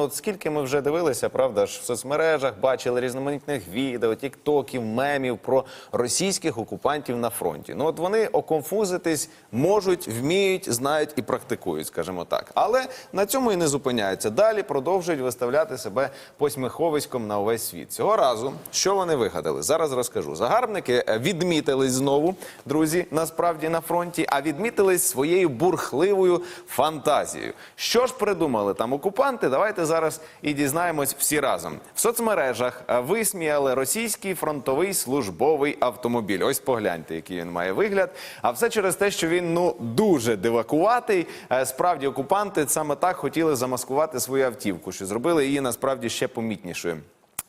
Ну от скільки ми вже дивилися, правда ж в соцмережах бачили різноманітних відео, тіктоків, мемів про російських окупантів на фронті. Ну от вони оконфузитись можуть, вміють, знають і практикують, скажімо так. Але на цьому і не зупиняються. Далі продовжують виставляти себе посміховиськом на увесь світ. Цього разу що вони вигадали? Зараз розкажу. Загарбники е, відмітились знову, друзі, насправді на фронті, а відмітились своєю бурхливою фантазією. Що ж придумали там окупанти? Давайте зараз і дізнаємось всі разом. В соцмережах е, висміяли російський фронтовий службовий автомобіль. Ось погляньте, який він має вигляд. А все через те, що він ну дуже дивакуватий. Е, Справді окупанти саме так хотіли замаскувати свою автівку, що зробили її насправді ще помітнішою.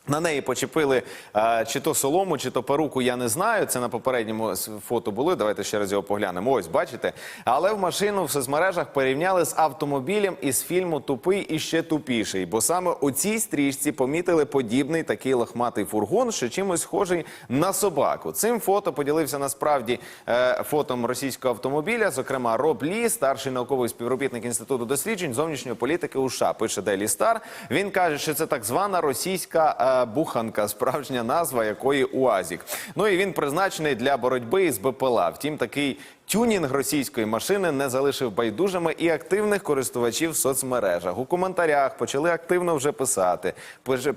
На неї почепили е, чи то солому, чи то перуку, я не знаю. Це на попередньому фото було. Давайте ще раз його поглянемо. Ось бачите. Але в машину в соцмережах порівняли з автомобілем із фільму Тупий і ще тупіший. Бо саме у цій стрічці помітили подібний такий лохматий фургон, що чимось схожий на собаку. Цим фото поділився насправді е, фотом російського автомобіля. Зокрема, Роб Лі, старший науковий співробітник інституту досліджень зовнішньої політики США, пише Daily Star. Він каже, що це так звана російська буханка, справжня назва якої УАЗік. Ну і він призначений для боротьби із БПЛА. Втім, такий. Тюнінг російської машини не залишив байдужими і активних користувачів в соцмережах. У коментарях почали активно вже писати.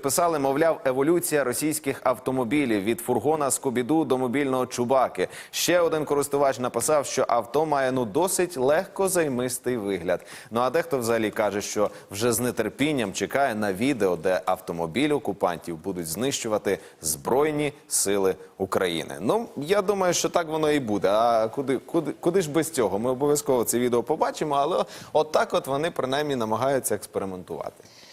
Писали, мовляв, еволюція російських автомобілів від фургона Скобіду до мобільного Чубаки. Ще один користувач написав, що авто має ну досить легко займистий вигляд. Ну а дехто взагалі каже, що вже з нетерпінням чекає на відео, де автомобіль окупантів будуть знищувати збройні сили України. Ну я думаю, що так воно і буде. А куди, куди, куди ж без цього? Ми обов'язково це відео побачимо, але отак, от вони принаймні намагаються експериментувати.